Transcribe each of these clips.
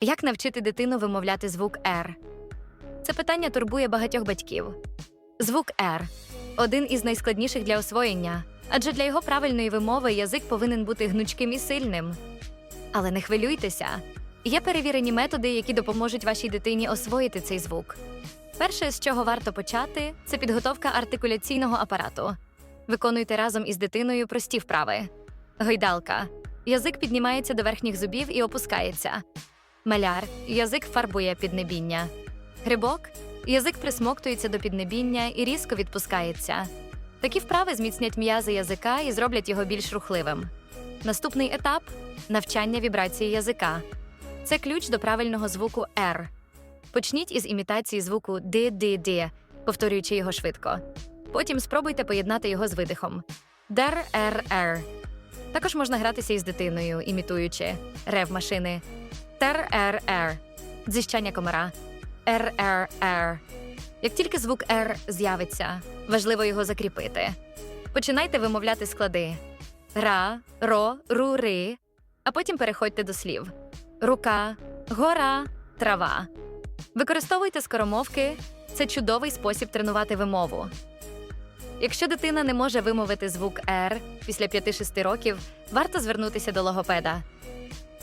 Як навчити дитину вимовляти звук «р»? Це питання турбує багатьох батьків. Звук «р» – один із найскладніших для освоєння, адже для його правильної вимови язик повинен бути гнучким і сильним. Але не хвилюйтеся. Є перевірені методи, які допоможуть вашій дитині освоїти цей звук. Перше, з чого варто почати, це підготовка артикуляційного апарату. Виконуйте разом із дитиною прості вправи. Гойдалка. Язик піднімається до верхніх зубів і опускається. Маляр. Язик фарбує піднебіння. Грибок. Язик присмоктується до піднебіння і різко відпускається. Такі вправи зміцнять м'язи язика і зроблять його більш рухливим. Наступний етап навчання вібрації язика. Це ключ до правильного звуку «р». Почніть із імітації звуку «ди-ди-ди», повторюючи його швидко. Потім спробуйте поєднати його з видихом. «дер-ер-ер». Також можна гратися із дитиною, імітуючи рев машини, тер-ер-ер, дзищання комара, р-р-р. Як тільки звук «р» з'явиться, важливо його закріпити. Починайте вимовляти склади ра, ро, ру, ри, а потім переходьте до слів рука, гора, трава. Використовуйте скоромовки це чудовий спосіб тренувати вимову. Якщо дитина не може вимовити звук «р» після 5-6 років, варто звернутися до логопеда.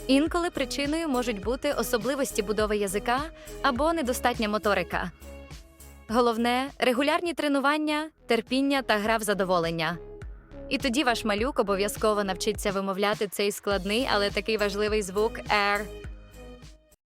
Інколи причиною можуть бути особливості будови язика або недостатня моторика. Головне регулярні тренування, терпіння та гра в задоволення. І тоді ваш малюк обов'язково навчиться вимовляти цей складний, але такий важливий звук «р».